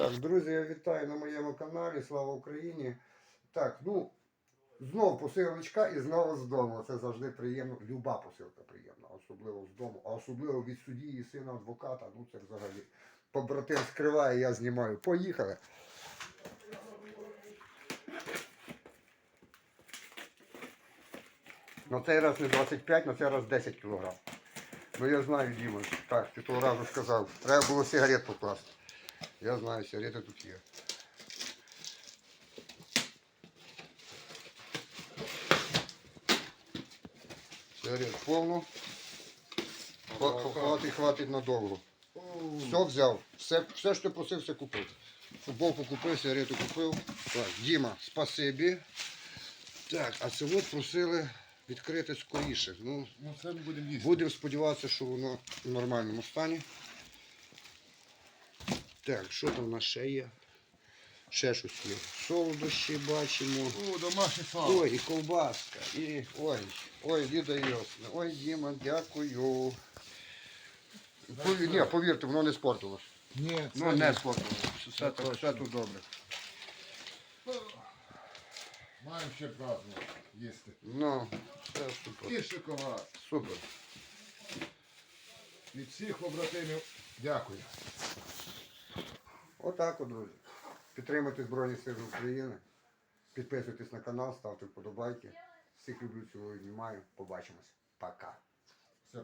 Так, друзі, я вітаю на моєму каналі. Слава Україні. Так, ну, знов посилочка і знову з дому. Це завжди приємно. Люба посилка приємна, особливо з дому, а особливо від судді і сина адвоката. Ну це взагалі. Побратим скриває, я знімаю. Поїхали. На цей раз не 25, на цей раз 10 кілограм. Ну я знаю, Діма. Так, ти того разу сказав. Треба було сигарет покласти. Я знаю, сигарети тут є. Сигарет повно. Хва- Хватить, хватить надовго. Все взяв. Все, все, що просив, все купив. Футболку купив, сигарету купив. Так, Діма, спасибі. Так, а це от просили відкрити скоріше. Ну, Ну це будемо їсти. Будемо сподіватися, що воно в нормальному стані. Так, що там у нас ще є? Ще щось є. Солодощі бачимо. О, домашнє сало. Ой, і ковбаска. І ой, ой, Ліда Йосна. Ой, Діма, дякую. Пові- Ні, повірте, воно не спортилось. Ні, це Ну, не спортилось. Все, Це все тут добре. Маємо ще праздник їсти. Ну, все супер. І шоколад. Супер. Від всіх побратимів дякую. Отак, от, друзі. Підтримуйте Збройні Сили України. Підписуйтесь на канал, ставте вподобайки. Всіх люблю, цілую, знімаю. Побачимось. Пока. Все.